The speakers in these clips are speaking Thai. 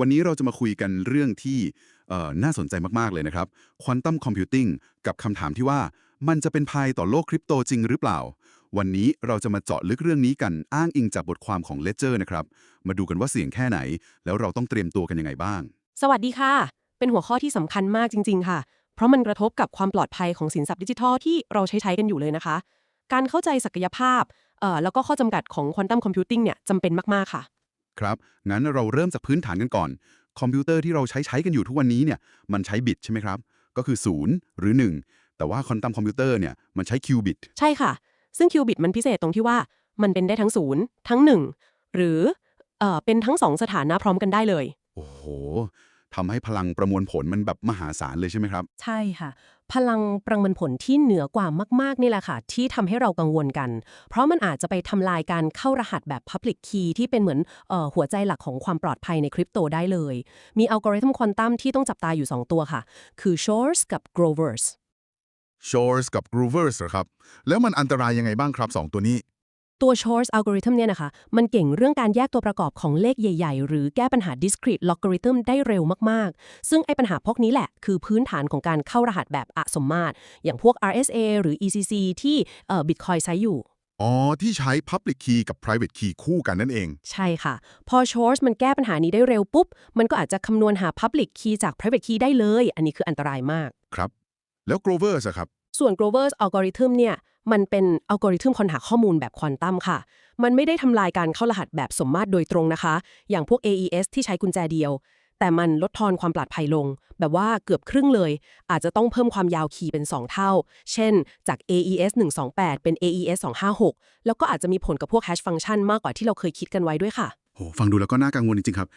วันนี้เราจะมาคุยกันเรื่องที่น่าสนใจมาก ๆ เลยนะครับควอนตัมคอมพิวติ้งกับคำถามที่ว่ามันจะเป็นภัยต่อโลกคริปโตจริงหรือเปล่า วันนี้เราจะมาเจาะลึกเรื่องนี้กันอ้างอิงจากบทความของ Ledger นะครับ มาดูกันว่าเสี่ยงแค่ไหน แล้วเราต้องเตรียมตัวกันยังไงบ้าง สวัสดีค่ะ เป็นหัวข้อที่สำคัญมากจริง ๆ ค่ะ เพราะมันกระทบกับความปลอดภัยของสินทรัพย์ดิจิทัลที่เราใช้ใช้กันอยู่เลยนะคะ การเข้าใจศักยภาพแล้วก็ข้อจำกัดของควอนตัมคอมพิวติ้งเนี่ยจำเป็นมากๆค่ะ ครับ งั้นเราเริ่มจากพื้นฐานกันก่อน คอมพิวเตอร์ที่เราใช้ใช้กันอยู่ทุกวันนี้เนี่ย มันใช้บิตใช่ไหมครับ ก็คือ 0 หรือ 1 แต่ว่าควอนตัมคอมพิวเตอร์เนี่ย มันใช้คิวบิต ใช่ค่ะ ซึ่งคิวบิตมันพิเศษตรงที่ว่า มันเป็นได้ทั้ง 0 ทั้ง 1 หรือ เอ่อ เป็นทั้ง 2 สถานะพร้อมกันได้เลย โอ้โห ทำให้พลังประมวลผลมันแบบมหาศาลเลยใช่ไหมครับ ใช่ค่ะ พลังประมวลผลที่เหนือกว่ามาก ๆ นี่แหละค่ะ ที่ทำให้เรากังวลกัน เพราะมันอาจจะไปทำลายการเข้ารหัสแบบ Public Key ที่เป็นเหมือนเออหัวใจหลักของความปลอดภัยในคริปโตได้เลย มีอัลกอริทึมควอนตัมที่ต้องจับตาอยู่ 2 ตัวค่ะ คือ Shors กับ Grovers Shores กับ Groovers เหรอครับ แล้วมันอันตรายยังไงบ้างครับ 2 ตัวนี้ ตัว Shors algorithm เนี่ยนะคะ มันเก่งเรื่องการแยกตัวประกอบของเลขใหญ่ ๆ หรือแก้ปัญหา discrete logarithm ได้เร็วมาก ๆ ซึ่งไอ้ปัญหาพวกนี้แหละ คือพื้นฐานของการเข้ารหัสแบบอะสมมาตร อย่างพวก RSA หรือ ECC ที่เอ่อ Bitcoin ใช้อยู่ อ๋อ ที่ใช้ Public Key กับ Private Key คู่กันนั่นเอง ใช่ค่ะ พอ Shors มันแก้ปัญหานี้ได้เร็วปุ๊บ มันก็อาจจะคำนวณหา Public Key จาก Private Key ได้เลย อันนี้คืออันตรายมาก ครับ แล้ว Grovers อะครับ ส่วน Grover's algorithm เนี่ย มันเป็นอัลกอริทึมค้นหาข้อมูลแบบควอนตัมค่ะ มันไม่ได้ทำลายการเข้ารหัสแบบสมมาตรโดยตรงนะคะ อย่างพวก AES ที่ใช้กุญแจเดียว แต่มันลดทอนความปลอดภัยลง แบบว่าเกือบครึ่งเลย อาจจะต้องเพิ่มความยาวคีย์เป็น 2 เท่า เช่น จาก AES 128 เป็น AES 256 แล้วก็อาจจะมีผลกับพวก hash function มากกว่าที่เราเคยคิดกันไว้ด้วยค่ะโหฟังดูแล้วก็น่ากังวลจริงๆครับ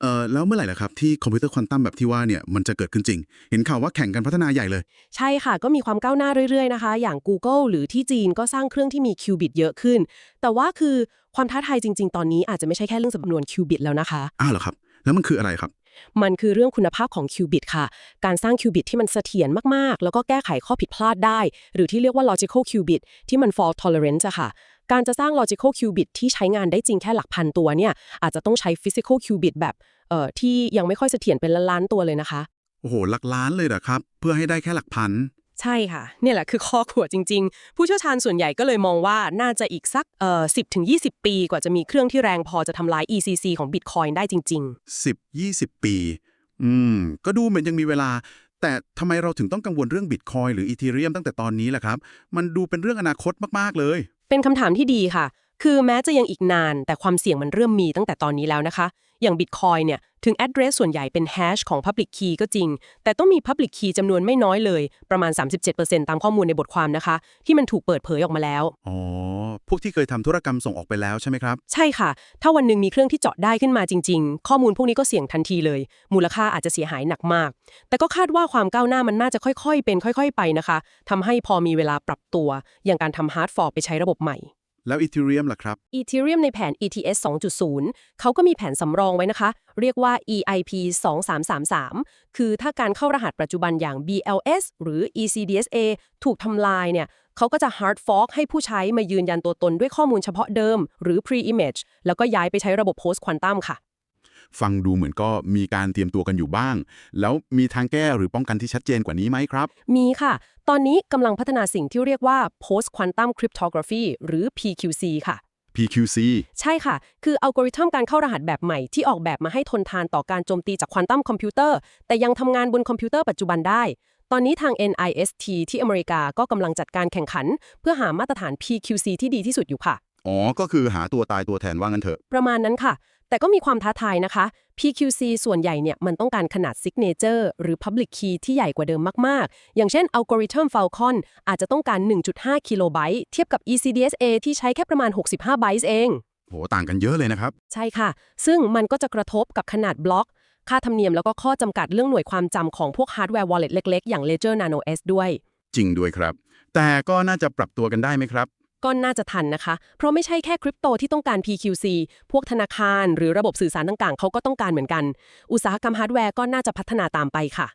เอ่อแล้วเมื่อไหร่ล่ะครับที่คอมพิวเตอร์ควอนตัมแบบที่ว่าเนี่ยมันจะเกิดขึ้นจริง เห็นข่าวว่าแข่งกันพัฒนาใหญ่เลย ใช่ค่ะ ก็มีความก้าวหน้าเรื่อยๆนะคะ อย่าง Google หรือที่จีนก็สร้างเครื่องที่มีคิวบิตเยอะขึ้น แต่ว่าคือความท้าทายจริง ๆ ตอนนี้อาจจะไม่ใช่แค่เรื่องจำนวนคิวบิตแล้วนะคะ อ้าวเหรอครับ แล้วมันคืออะไรครับ มันคือเรื่องคุณภาพของคิวบิตค่ะ การสร้างคิวบิตที่มันเสถียรมากๆ แล้วก็แก้ไขข้อผิดพลาดได้ หรือที่เรียกว่า logical qubit ที่มัน fault tolerance อะค่ะ การจะสร้าง logical qubit ที่ใช้งานได้จริงแค่หลักพันตัวเนี่ยอาจจะต้องใช้ physical qubit แบบเอ่อที่ยังไม่ค่อยเสถียรเป็นล้านๆตัวเลยนะคะ โอ้โหหลักล้านเลยเหรอครับ เพื่อให้ได้แค่หลักพัน ใช่ค่ะ เนี่ยแหละคือข้อขวดจริง ๆ ผู้เชี่ยวชาญส่วนใหญ่ก็เลยมองว่าน่าจะอีกสักเอ่อ10ถึง20ปี กว่าจะมีเครื่องที่แรงพอจะทำลาย ECC ของ Bitcoin ได้จริงๆ10 20 ปี อืม ก็ดูเหมือนยังมีเวลา แต่ทำไมเราถึงต้องกังวลเรื่องบิตคอยหรืออีเทเรียมตั้งแต่ตอนนี้ล่ะครับ มันดูเป็นเรื่องอนาคตมากๆเลย เป็นคำถามที่ดีค่ะ คือแม้จะยังอีกนาน แต่ความเสี่ยงมันเริ่มมีตั้งแต่ตอนนี้แล้วนะคะ อย่าง Bitcoin เนี่ย ถึง address ส่วนใหญ่เป็น hash ของ Public Key ก็จริง แต่ต้องมี Public Key จำนวนไม่น้อยเลย ประมาณ 37%ตามข้อมูลในบทความนะคะ ที่มันถูกเปิดเผยออกมาแล้ว อ๋อ พวกที่เคยทำธุรกรรมส่งออกไปแล้วใช่ไหมครับ ใช่ค่ะ ถ้าวันหนึ่งมีเครื่องที่เจาะได้ขึ้นมาจริง ๆ ข้อมูลพวกนี้ก็เสี่ยงทันทีเลย มูลค่าอาจจะเสียหายหนักมาก แต่ก็คาดว่าความก้าวหน้ามันน่าจะค่อยๆ เป็นค่อย ๆ ไปนะคะทำให้พอมีเวลาปรับตัว อย่างการทำ hard fork ไปใช้ระบบใหม่แล้วอีเทเรียมล่ะครับ Ethereum ในแผน ETS 2.0 เขาก็มีแผนสำรองไว้นะคะ เรียกว่า EIP 2333 คือถ้าการเข้ารหัสปัจจุบันอย่าง BLS หรือ ECDSA ถูกทำลายเนี่ย เขาก็จะ hard fork ให้ผู้ใช้มายืนยันตัวตนด้วยข้อมูลเฉพาะเดิม หรือ pre-image แล้วก็ย้ายไปใช้ระบบ post quantum ค่ะ ฟังดูเหมือนก็มีการเตรียมตัวกันอยู่บ้าง แล้วมีทางแก้หรือป้องกันที่ชัดเจนกว่านี้ไหมครับ มีค่ะ ตอนนี้กำลังพัฒนาสิ่งที่เรียกว่า post quantum cryptography หรือ PQC ค่ะ PQC ใช่ค่ะ คืออัลกอริทึมการเข้ารหัสแบบใหม่ที่ออกแบบมาให้ทนทานต่อการโจมตีจากควอนตัมคอมพิวเตอร์ แต่ยังทำงานบนคอมพิวเตอร์ปัจจุบันได้ ตอนนี้ทาง NIST ที่อเมริกาก็กำลังจัดการแข่งขัน เพื่อหามาตรฐาน PQC ที่ดีที่สุดอยู่ค่ะ อ๋อ ก็คือหาตัวตายตัวแทนว่างั้นเถอะ ประมาณนั้นค่ะ แต่ก็มีความท้าทายนะคะ PQC ส่วนใหญ่เนี่ยมันต้องการขนาด Signature หรือ Public Key ที่ใหญ่กว่าเดิมมาก ๆ อย่างเช่นอัลกอริทึม Falcon อาจจะต้องการ 1.5 กิโลไบต์เทียบกับ ECDSA ที่ใช้แค่ประมาณ 65 ไบต์เอง โห ต่างกันเยอะเลยนะครับ ใช่ค่ะ ซึ่งมันก็จะกระทบกับขนาดบล็อก ค่าธรรมเนียมแล้วก็ข้อจำกัดเรื่องหน่วยความจำของพวกฮาร์ดแวร์ wallet เล็กๆ อย่าง Ledger Nano S ด้วย จริงด้วยครับ แต่ก็น่าจะปรับตัวกันได้ไหมครับ ก็น่าจะทันนะคะ เพราะไม่ใช่แค่คริปโตที่ต้องการ PQC พวกธนาคารหรือระบบสื่อสารต่างๆ เขาก็ต้องการเหมือนกัน อุตสาหกรรมฮาร์ดแวร์ก็น่าจะพัฒนาตามไปค่ะ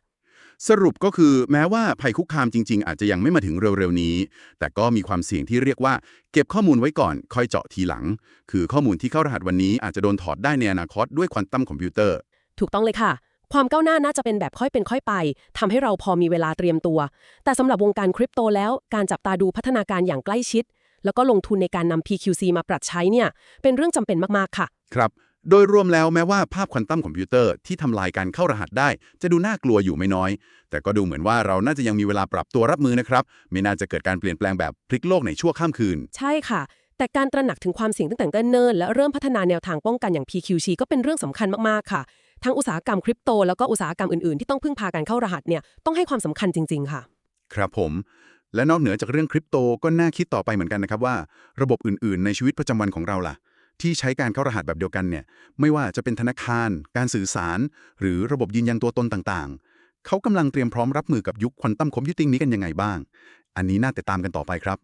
สรุปก็คือแม้ว่าภัยคุกคามจริง ๆ อาจจะยังไม่มาถึงเร็ว ๆ นี้ แต่ก็มีความเสี่ยงที่เรียกว่า เก็บข้อมูลไว้ก่อน ค่อยเจาะทีหลัง คือข้อมูลที่เข้ารหัสวันนี้อาจจะโดนถอดได้ในอนาคตด้วยควอนตัมคอมพิวเตอร์ ถูกต้องเลยค่ะ ความก้าวหน้าน่าจะเป็นแบบค่อยเป็นค่อยไปทำให้เราพอมีเวลาเตรียมตัว แต่สำหรับวงการคริปโตแล้ว การจับตาดูพัฒนาการอย่างใกล้ชิด แล้วก็ลงทุนในการนำ PQC มาปรับใช้เนี่ย เป็นเรื่องจำเป็นมากๆค่ะ ครับ โดยรวมแล้วแม้ว่าภาพควอนตัมคอมพิวเตอร์ที่ทำลายการเข้ารหัสได้ จะดูน่ากลัวอยู่ไม่น้อย แต่ก็ดูเหมือนว่าเราน่าจะยังมีเวลาปรับตัวรับมือนะครับ ไม่น่าจะเกิดการเปลี่ยนแปลงแบบพลิกโลกในชั่วข้ามคืน ใช่ค่ะแต่การตระหนักถึงความเสี่ยงตั้งแต่เนิ่นๆและเริ่มพัฒนาแนวทางป้องกันอย่าง PQC ก็เป็นเรื่องสำคัญมาก ๆ ค่ะ ทั้งอุตสาหกรรมคริปโตแล้วก็อุตสาหกรรมอื่นๆ ที่ต้องพึ่งพาการเข้ารหัสเนี่ยต้องให้ความสำคัญจริง ๆ ค่ะ ครับผม และนอกเหนือจากเรื่องคริปโตก็น่าคิดต่อไปเหมือนกันนะครับว่า ระบบอื่นๆ ในชีวิตประจำวันของเราล่ะ ที่ใช้การเข้ารหัสแบบเดียวกันเนี่ยไม่ว่าจะเป็นธนาคาร การสื่อสาร หรือระบบยืนยันตัวตนต่างๆ เขากำลังเตรียมพร้อมรับมือกับยุคควอนตัมคอมพิวติ้งนี้กันยังไงบ้าง อันนี้น่าติดตามกันต่อไปครับ